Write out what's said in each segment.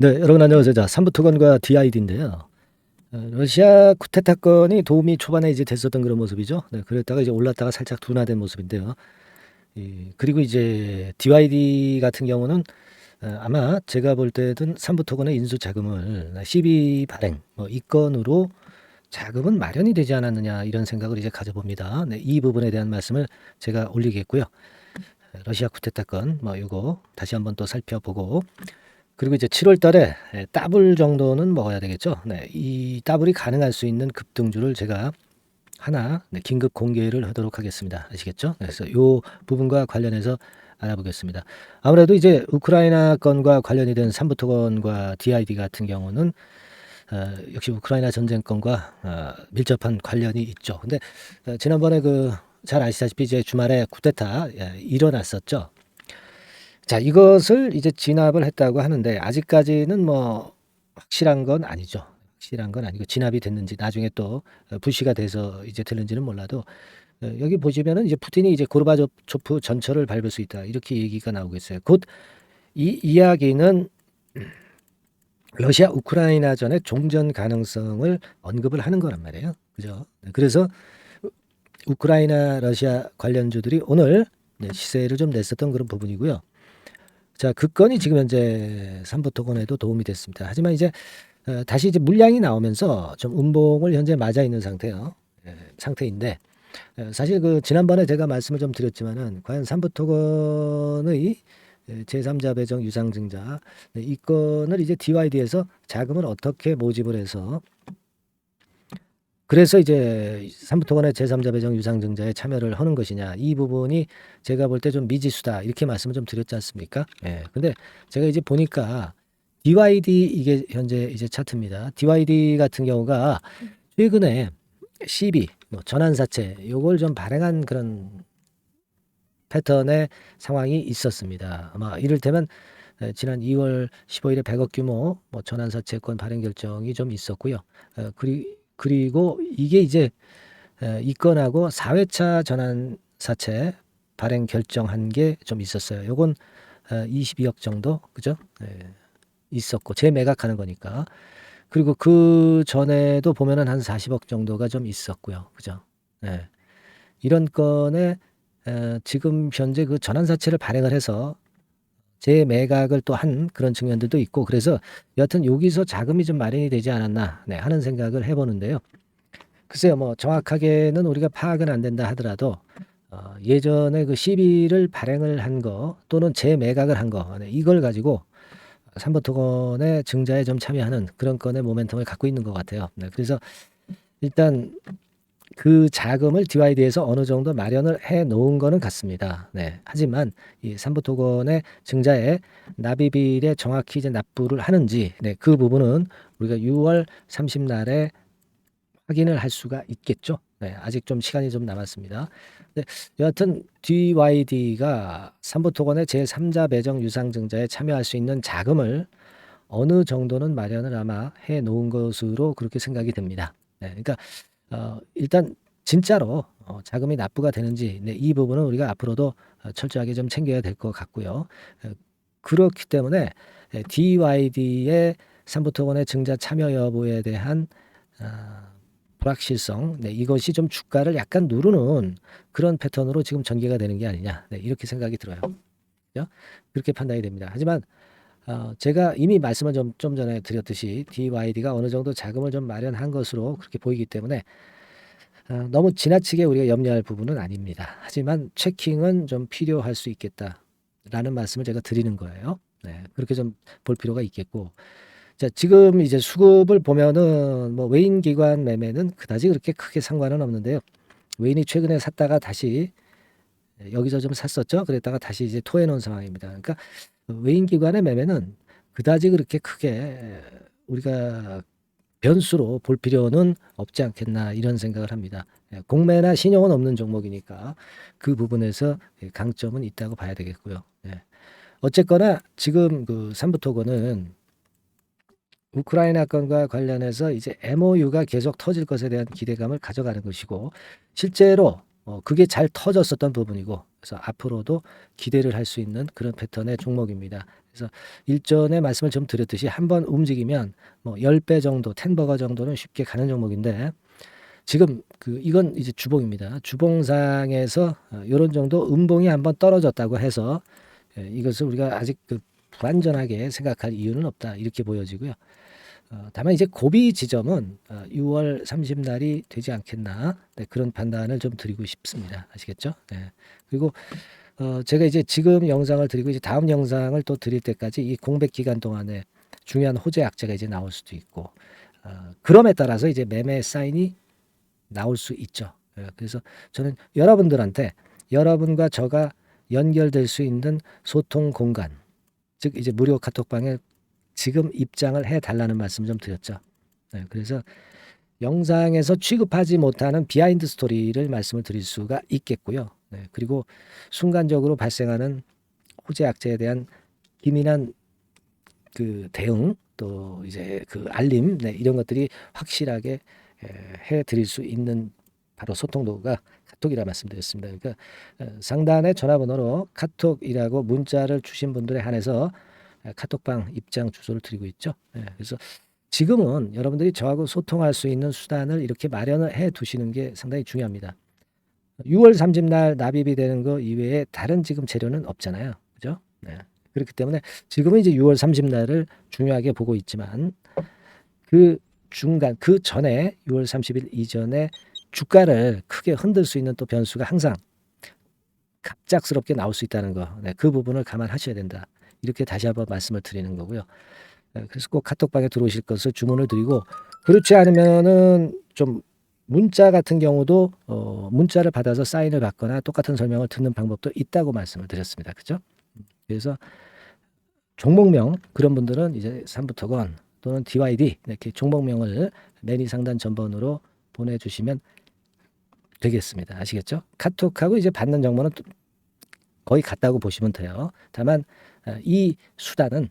네, 여러분 안녕하세요. 자, 삼부 토건과 DID인데요. 어, 러시아 쿠데타 건이 도움이 초반에 이제 됐었던 그런 모습이죠. 네, 그랬다가 이제 올랐다가 살짝 둔화된 모습인데요. 이, 그리고 이제 DYD 같은 경우는 어, 아마 제가 볼 때든 삼부 토건의 인수 자금을 CB 발행 뭐 이 건으로 자금은 마련이 되지 않았느냐 이런 생각을 이제 가져봅니다. 네, 이 부분에 대한 말씀을 제가 올리겠고요. 러시아 쿠데타 건뭐 이거 다시 한번 또 살펴보고 그리고 이제 7월 달에 예, 더블 정도는 먹어야 되겠죠. 네, 이 더블이 가능할 수 있는 급등주를 제가 하나 네, 긴급 공개를 하도록 하겠습니다. 아시겠죠? 네, 그래서 이 부분과 관련해서 알아보겠습니다. 아무래도 이제 우크라이나 건과 관련이 된 삼부토건과 DID 같은 경우는 어, 역시 우크라이나 전쟁 건과 어, 밀접한 관련이 있죠. 근데 어, 지난번에 그 잘 아시다시피 이제 주말에 쿠데타 예, 일어났었죠. 자, 이것을 이제 진압을 했다고 하는데 아직까지는 뭐 확실한 건 아니죠. 확실한 건 아니고 진압이 됐는지 나중에 또 어, 불씨가 돼서 이제 될는지는 몰라도 어, 여기 보시면은 이제 푸틴이 이제 고르바초프 전철을 밟을 수 있다 이렇게 얘기가 나오고 있어요. 곧 이 이야기는 러시아 우크라이나 전의 종전 가능성을 언급을 하는 거란 말이에요. 그죠? 네, 그래서 우크라이나 러시아 관련주들이 오늘 네, 시세를 좀 냈었던 그런 부분이고요. 자, 그 건이 지금 현재 삼부토건에도 도움이 됐습니다. 하지만 이제 어, 다시 이제 물량이 나오면서 좀 운봉을 현재 맞아 있는 상태요. 예, 상태인데 어, 사실 그 지난번에 제가 말씀을 좀 드렸지만은 과연 삼부토건의 예, 제3자 배정 유상증자 네, 이 건을 이제 DYD에서 자금을 어떻게 모집을 해서 그래서 이제 삼부토건의 제3자 배정 유상증자에 참여를 하는 것이냐 이 부분이 제가 볼 때 좀 미지수다 이렇게 말씀을 좀 드렸지 않습니까? 예. 근데 제가 이제 보니까 DYD 이게 현재 이제 차트입니다. DYD 같은 경우가 최근에 CB 뭐 전환사채 요걸 좀 발행한 그런 패턴의 상황이 있었습니다. 아마 이를테면 에, 지난 2월 15일에 100억 규모 뭐 전환사채권 발행 결정이 좀 있었고요. 어, 그리, 그리고 이게 이제 에, 이 건하고 4회차 전환 사채 발행 결정한 게 좀 있었어요. 요건 어, 22억 정도 그죠? 예, 있었고 재매각하는 거니까. 그리고 그 전에도 보면은 한 40억 정도가 좀 있었고요. 그죠? 예. 이런 건에 에, 지금 현재 그 전환 사채를 발행을 해서 재매각을 또 한 그런 측면들도 있고 그래서 여하튼 여기서 자금이 좀 마련이 되지 않았나 네, 하는 생각을 해보는데요. 글쎄요, 뭐 정확하게는 우리가 파악은 안 된다 하더라도 어, 예전에 그 시비를 발행을 한 거 또는 재매각을 한 거, 네, 이걸 가지고 삼부토건의 증자에 좀 참여하는 그런 건의 모멘텀을 갖고 있는 것 같아요. 네, 그래서 일단 그 자금을 DYD에서 어느 정도 마련을 해 놓은 거는 같습니다. 네. 하지만 이 삼부토건의 증자에 납입일에 정확히 이제 납부를 하는지 네, 그 부분은 우리가 6월 30날에 확인을 할 수가 있겠죠. 네, 아직 좀 시간이 좀 남았습니다. 네, 여하튼 DYD가 삼부토건의 제3자 배정 유상 증자에 참여할 수 있는 자금을 어느 정도는 마련을 아마 해 놓은 것으로 그렇게 생각이 됩니다. 네, 그러니까 어, 일단 진짜로 어, 자금이 납부가 되는지 네, 이 부분은 우리가 앞으로도 어, 철저하게 좀 챙겨야 될 것 같고요. 어, 그렇기 때문에 에, DYD의 삼부토건의 증자 참여 여부에 대한 아, 불확실성, 네, 이것이 좀 주가를 약간 누르는 그런 패턴으로 지금 전개가 되는 게 아니냐, 네, 이렇게 생각이 들어요. 그죠? 그렇게 판단이 됩니다. 하지만 어, 제가 이미 말씀을 좀, 좀 전에 드렸듯이 DYD가 어느 정도 자금을 좀 마련한 것으로 그렇게 보이기 때문에 어, 너무 지나치게 우리가 염려할 부분은 아닙니다. 하지만 체킹은 좀 필요할 수 있겠다라는 말씀을 제가 드리는 거예요. 네, 그렇게 좀 볼 필요가 있겠고. 자, 지금 이제 수급을 보면은 뭐 외인 기관 매매는 그다지 그렇게 크게 상관은 없는데요. 외인이 최근에 샀다가 다시 여기서 좀 샀었죠. 그랬다가 다시 이제 토해 놓은 상황입니다. 그러니까 외인 기관의 매매는 그다지 그렇게 크게 우리가 변수로 볼 필요는 없지 않겠나 이런 생각을 합니다. 예, 공매나 신용은 없는 종목이니까 그 부분에서 강점은 있다고 봐야 되겠고요. 예. 어쨌거나 지금 그 삼부토건은 우크라이나 건과 관련해서 이제 MOU가 계속 터질 것에 대한 기대감을 가져가는 것이고 실제로 어, 그게 잘 터졌었던 부분이고 그래서 앞으로도 기대를 할 수 있는 그런 패턴의 종목입니다. 그래서 일전에 말씀을 좀 드렸듯이 한번 움직이면 뭐 10배 정도, 텐버거 정도는 쉽게 가는 종목인데 지금 그 이건 이제 주봉입니다. 주봉상에서 이런 정도 음봉이 한번 떨어졌다고 해서 예, 이것을 우리가 아직 그 불안전하게 생각할 이유는 없다 이렇게 보여지고요. 어, 다만 이제 고비 지점은 어, 6월 30날이 되지 않겠나 네, 그런 판단을 좀 드리고 싶습니다. 아시겠죠? 네. 그리고 어, 제가 이제 지금 영상을 드리고 이제 다음 영상을 또 드릴 때까지 이 공백 기간 동안에 중요한 호재 악재가 이제 나올 수도 있고 어, 그럼에 따라서 이제 매매 사인이 나올 수 있죠. 예, 그래서 저는 여러분들한테 여러분과 저가 연결될 수 있는 소통 공간, 즉 이제 무료 카톡방에 지금 입장을 해 달라는 말씀 좀 드렸죠. 네, 그래서 영상에서 취급하지 못하는 비하인드 스토리를 말씀을 드릴 수가 있겠고요. 네, 그리고 순간적으로 발생하는 호재 악재에 대한 기민한 그 대응 또 이제 그 알림 네, 이런 것들이 확실하게 해 드릴 수 있는 바로 소통 도구가 카톡이라 말씀드렸습니다. 그러니까 어, 상단의 전화번호로 카톡이라고 문자를 주신 분들에 한해서 어, 카톡방 입장 주소를 드리고 있죠. 예, 그래서 지금은 여러분들이 저하고 소통할 수 있는 수단을 이렇게 마련을 해 두시는 게 상당히 중요합니다. 6월 30날 납입이 되는 거 이외에 다른 지금 재료는 없잖아요. 그죠? 네. 그렇기 때문에 지금은 이제 6월 30날을 중요하게 보고 있지만 그 중간 그 전에 6월 30일 이전에 주가를 크게 흔들 수 있는 또 변수가 항상 갑작스럽게 나올 수 있다는 거. 네, 그 부분을 감안하셔야 된다. 이렇게 다시 한번 말씀을 드리는 거고요. 네, 그래서 꼭 카톡방에 들어오실 것을 주문을 드리고 그렇지 않으면은 좀 문자 같은 경우도 어, 문자를 받아서 사인을 받거나 똑같은 설명을 듣는 방법도 있다고 말씀을 드렸습니다. 그죠? 그래서 종목명 그런 분들은 이제 삼부터건 또는 DYD 이렇게 종목명을 매니 상단 전번으로 보내주시면 되겠습니다. 아시겠죠? 카톡하고 이제 받는 정보는 또 거의 같다고 보시면 돼요. 다만 어, 이 수단은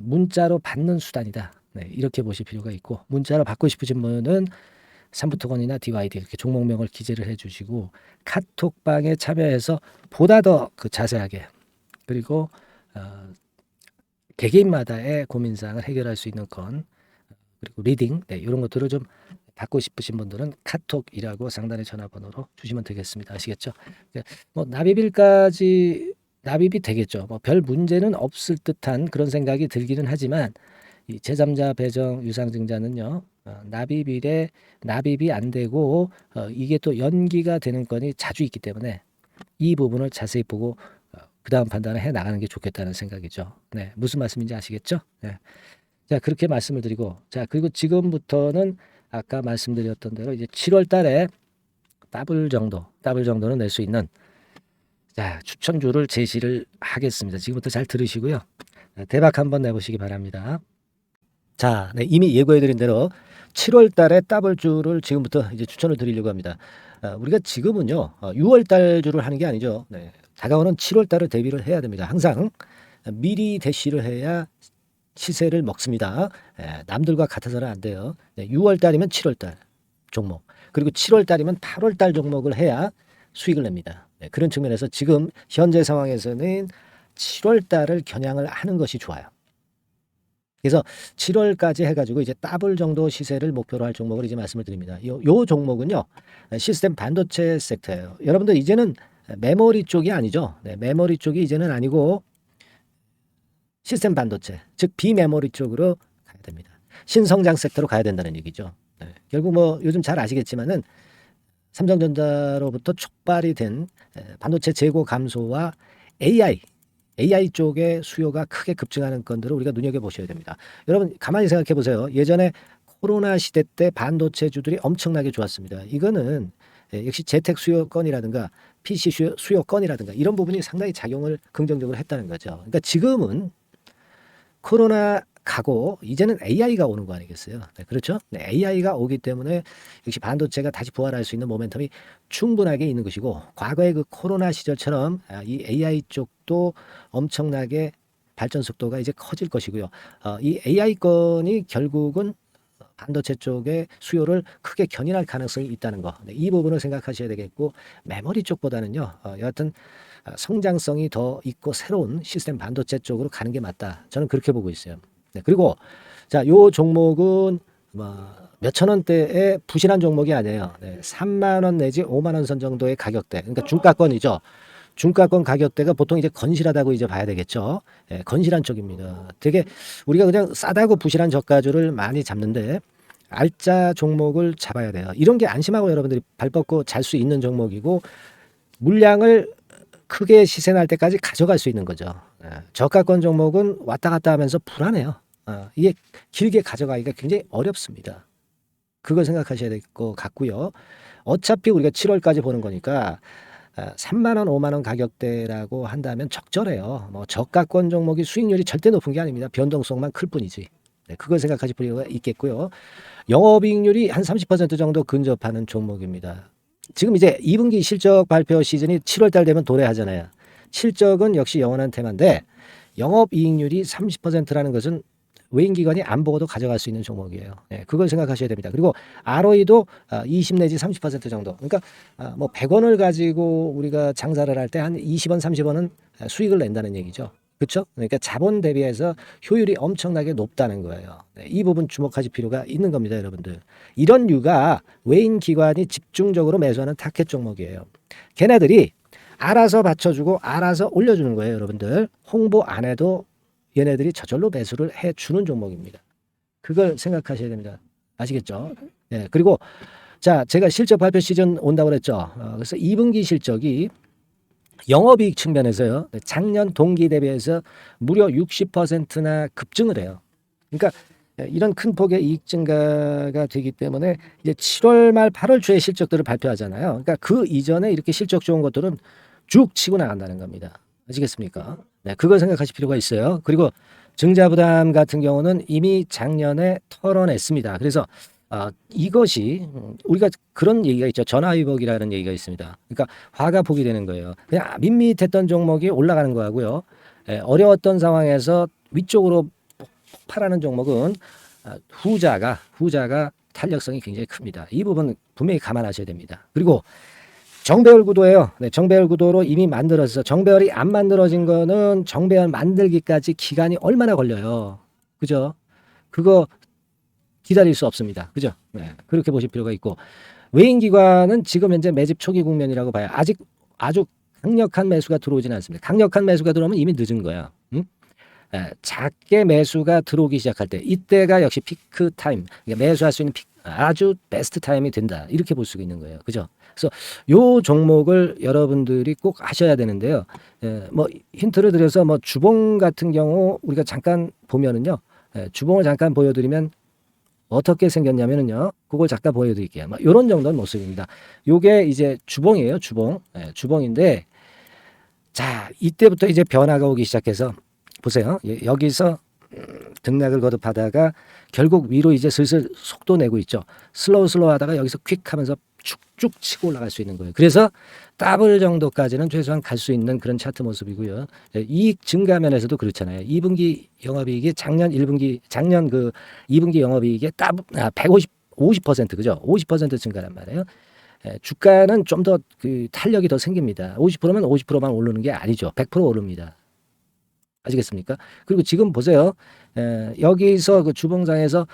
문자로 받는 수단이다. 네, 이렇게 보실 필요가 있고 문자로 받고 싶으신 분은 삼부토건이나 DYD 이렇게 종목명을 기재를 해주시고 카톡방에 참여해서 보다 더 그 자세하게 그리고 어, 개개인마다의 고민사항을 해결할 수 있는 건 그리고 리딩 네, 이런 것들을 좀 받고 싶으신 분들은 카톡이라고 상단의 전화번호로 주시면 되겠습니다. 아시겠죠? 뭐 납입일까지 납입이 되겠죠. 뭐 별 문제는 없을 듯한 그런 생각이 들기는 하지만 이 제3자 배정 유상증자는요. 어, 납입일에 납입이 안 되고 어, 이게 또 연기가 되는 건이 자주 있기 때문에 이 부분을 자세히 보고 어, 그 다음 판단을 해 나가는 게 좋겠다는 생각이죠. 네, 무슨 말씀인지 아시겠죠? 네. 자 그렇게 말씀을 드리고 자 그리고 지금부터는 아까 말씀드렸던 대로 이제 7월 달에 더블 정도, 더블 정도는 낼 수 있는 자, 추천주를 제시를 하겠습니다. 지금부터 잘 들으시고요. 대박 한번 내보시기 바랍니다. 자, 네, 이미 예고해드린 대로 7월 달에 더블주를 지금부터 이제 추천을 드리려고 합니다. 아, 우리가 지금은요, 6월 달 주를 하는 게 아니죠. 네, 다가오는 7월 달을 대비를 해야 됩니다. 항상 미리 대시를 해야 시세를 먹습니다. 예, 남들과 같아서는 안 돼요. 네, 6월 달이면 7월 달 종목. 그리고 7월 달이면 8월 달 종목을 해야 수익을 냅니다. 네, 그런 측면에서 지금 현재 상황에서는 7월 달을 겨냥을 하는 것이 좋아요. 그래서 7월까지 해가지고 이제 더블 정도 시세를 목표로 할 종목을 이제 말씀을 드립니다. 요, 요 종목은요 시스템 반도체 섹터예요. 여러분들 이제는 메모리 쪽이 아니죠. 네, 메모리 쪽이 이제는 아니고 시스템 반도체, 즉 비메모리 쪽으로 가야 됩니다. 신성장 섹터로 가야 된다는 얘기죠. 네. 결국 뭐 요즘 잘 아시겠지만은 삼성전자로부터 촉발이 된 반도체 재고 감소와 AI, AI 쪽의 수요가 크게 급증하는 건들을 우리가 눈여겨 보셔야 됩니다. 여러분 가만히 생각해 보세요. 예전에 코로나 시대 때 반도체 주들이 엄청나게 좋았습니다. 이거는 역시 재택 수요건이라든가 PC 수요, 수요건이라든가 이런 부분이 상당히 작용을 긍정적으로 했다는 거죠. 그러니까 지금은 코로나 가고 이제는 AI가 오는 거 아니겠어요? 네, 그렇죠? 네, AI가 오기 때문에 역시 반도체가 다시 부활할 수 있는 모멘텀이 충분하게 있는 것이고 과거의 그 코로나 시절처럼 아, 이 AI 쪽도 엄청나게 발전 속도가 이제 커질 것이고요. 어, 이 AI 건이 결국은 반도체 쪽의 수요를 크게 견인할 가능성이 있다는 거. 네, 이 부분을 생각하셔야 되겠고 메모리 쪽보다는요. 어, 여하튼 어, 성장성이 더 있고 새로운 시스템 반도체 쪽으로 가는 게 맞다. 저는 그렇게 보고 있어요. 네, 그리고 자, 요 종목은 뭐 몇천 원대의 부실한 종목이 아니에요. 네, 3만 원 내지 5만 원 선 정도의 가격대. 그러니까 중가권이죠. 중가권 가격대가 보통 이제 건실하다고 이제 봐야 되겠죠. 예, 건실한 쪽입니다. 되게 우리가 그냥 싸다고 부실한 저가주를 많이 잡는데 알짜 종목을 잡아야 돼요. 이런 게 안심하고 여러분들이 발 뻗고 잘 수 있는 종목이고 물량을 크게 시세 날 때까지 가져갈 수 있는 거죠. 예, 저가권 종목은 왔다 갔다 하면서 불안해요. 어, 이게 길게 가져가기가 굉장히 어렵습니다. 그걸 생각하셔야 될 것 같고요. 어차피 우리가 7월까지 보는 거니까 아, 3만 원, 5만 원 가격대라고 한다면 적절해요. 뭐 저가권 종목이 수익률이 절대 높은 게 아닙니다. 변동성만 클 뿐이지. 네, 그걸 생각하실 필요가 있겠고요. 영업이익률이 한 30% 정도 근접하는 종목입니다. 지금 이제 2분기 실적 발표 시즌이 7월 달 되면 도래하잖아요. 실적은 역시 영원한 테마인데 영업 이익률이 30%라는 것은 외인 기관이 안 보고도 가져갈 수 있는 종목이에요. 네, 그걸 생각하셔야 됩니다. 그리고 ROE도 20 내지 30% 정도. 그러니까 아, 뭐 100원을 가지고 우리가 장사를 할 때 한 20원, 30원은 수익을 낸다는 얘기죠. 그렇죠? 그러니까 자본 대비해서 효율이 엄청나게 높다는 거예요. 네, 이 부분 주목하실 필요가 있는 겁니다, 여러분들. 이런 류가 외인 기관이 집중적으로 매수하는 타켓 종목이에요. 걔네들이 알아서 받쳐주고 알아서 올려주는 거예요, 여러분들. 홍보 안 해도 얘네들이 저절로 매수를 해 주는 종목입니다. 그걸 생각하셔야 됩니다. 아시겠죠? 예. 그리고 자, 제가 실적 발표 시즌 온다고 그랬죠. 어, 그래서 2분기 실적이 영업이익 측면에서요. 작년 동기 대비해서 무려 60%나 급증을 해요. 그러니까 이런 큰 폭의 이익 증가가 되기 때문에 이제 7월 말 8월 초에 실적들을 발표하잖아요. 그러니까 그 이전에 이렇게 실적 좋은 것들은 쭉 치고 나간다는 겁니다. 아시겠습니까? 네, 그걸 생각하실 필요가 있어요. 그리고 증자 부담 같은 경우는 이미 작년에 털어냈습니다. 그래서 어, 이것이 음, 우리가 그런 얘기가 있죠. 전화위복이라는 얘기가 있습니다. 그러니까 화가 복이 되는 거예요. 그냥 밋밋했던 종목이 올라가는 거하고요. 예, 어려웠던 상황에서 위쪽으로 폭발하는 종목은 아, 후자가 후자가 탄력성이 굉장히 큽니다. 이 부분 분명히 감안하셔야 됩니다. 그리고 정배열 구도예요. 네, 정배열 구도로 이미 만들어서 정배열이 안 만들어진 거는 정배열 만들기까지 기간이 얼마나 걸려요. 그죠? 그거 기다릴 수 없습니다. 그죠? 네, 그렇게 보실 필요가 있고 외인 기관은 지금 현재 매집 초기 국면이라고 봐요. 아직 아주 강력한 매수가 들어오지는 않습니다. 강력한 매수가 들어오면 이미 늦은 거야. 응? 에, 작게 매수가 들어오기 시작할 때 이때가 역시 피크 타임, 그러니까 매수할 수 있는 피, 아주 베스트 타임이 된다. 이렇게 볼수 있는 거예요. 그죠? 그래서 요 종목을 여러분들이 꼭 하셔야 되는데요. 에, 뭐 힌트를 드려서 뭐 주봉 같은 경우 우리가 잠깐 보면은요. 에, 주봉을 잠깐 보여드리면 어떻게 생겼냐면은요. 그걸 잠깐 보여드릴게요. 뭐 이런 정도는 모습입니다. 요게 이제 주봉이에요. 주봉. 예, 주봉인데 자 이때부터 이제 변화가 오기 시작해서 보세요. 예, 여기서 음, 등락을 거듭하다가 결국 위로 이제 슬슬 속도 내고 있죠. 슬로우 슬로우 하다가 여기서 퀵 하면서 쭉쭉 치고 올라갈 수 있는 거예요. 그래서 더블 정도까지는 최소한 갈 수 있는 그런 차트 모습이고요. 예, 이익 증가 면에서도 그렇잖아요. 2분기 영업이익이 작년 1분기 작년 그 2분기 영업이익의 더블 아, 150 50% 그죠? 50% 증가란 말이에요. 예, 주가는 좀 더 그 탄력이 더 생깁니다. 50%면 50%만 오르는 게 아니죠. 100% 오릅니다. 아시겠습니까? 그리고 지금 보세요. 에, 여기서 그 주봉상에서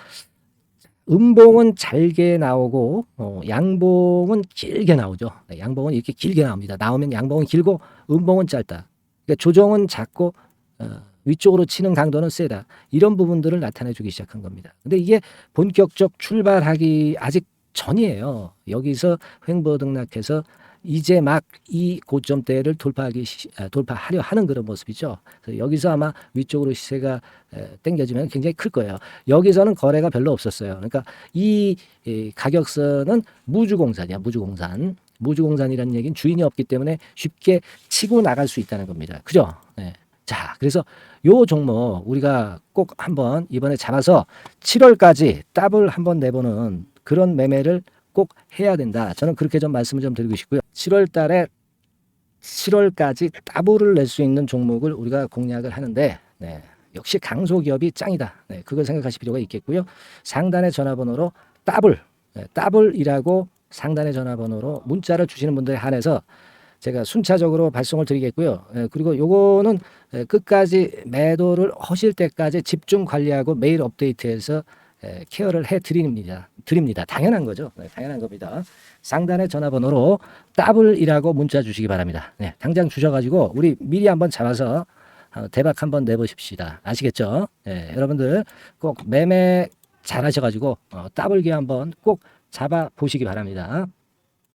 음봉은 잘게 나오고 어, 양봉은 길게 나오죠. 네, 양봉은 이렇게 길게 나옵니다. 나오면 양봉은 길고 음봉은 짧다. 그러니까 조정은 작고 어, 위쪽으로 치는 강도는 세다. 이런 부분들을 나타내주기 시작한 겁니다. 근데 이게 본격적 출발하기 아직 전이에요. 여기서 횡보 등락해서 이제 막 이 고점대를 돌파하기 시- 아, 돌파하려 하는 그런 모습이죠. 여기서 아마 위쪽으로 시세가 에, 당겨지면 굉장히 클 거예요. 여기서는 거래가 별로 없었어요. 그러니까 이, 이 가격선은 무주공산이야, 무주공산. 무주공산이라는 얘기는 주인이 없기 때문에 쉽게 치고 나갈 수 있다는 겁니다. 그죠? 네. 자, 그래서 요 종목 우리가 꼭 한번 이번에 잡아서 7월까지 더블 한번 내보는 그런 매매를 꼭 해야 된다. 저는 그렇게 좀 말씀을 좀 드리고 싶고요. 7월 달에 7월까지 더블을 낼 수 있는 종목을 우리가 공략을 하는데 네. 역시 강소기업이 짱이다. 네, 그걸 생각하실 필요가 있겠고요. 상단의 전화번호로 따블, 네, 따블이라고 상단의 전화번호로 문자를 주시는 분들에 한해서 제가 순차적으로 발송을 드리겠고요. 예, 그리고 요거는 예, 끝까지 매도를 하실 때까지 집중 관리하고 매일 업데이트해서 예, 케어를 해 드립니다. 드립니다. 당연한 거죠. 네, 당연한 겁니다. 상단의 전화번호로 따블이라고 문자 주시기 바랍니다. 네, 당장 주셔가지고 우리 미리 한번 잡아서 어, 대박 한번 내보십시다. 아시겠죠? 예, 여러분들 꼭 매매 잘하셔가지고 어, 따블기 한번 꼭 잡아 보시기 바랍니다.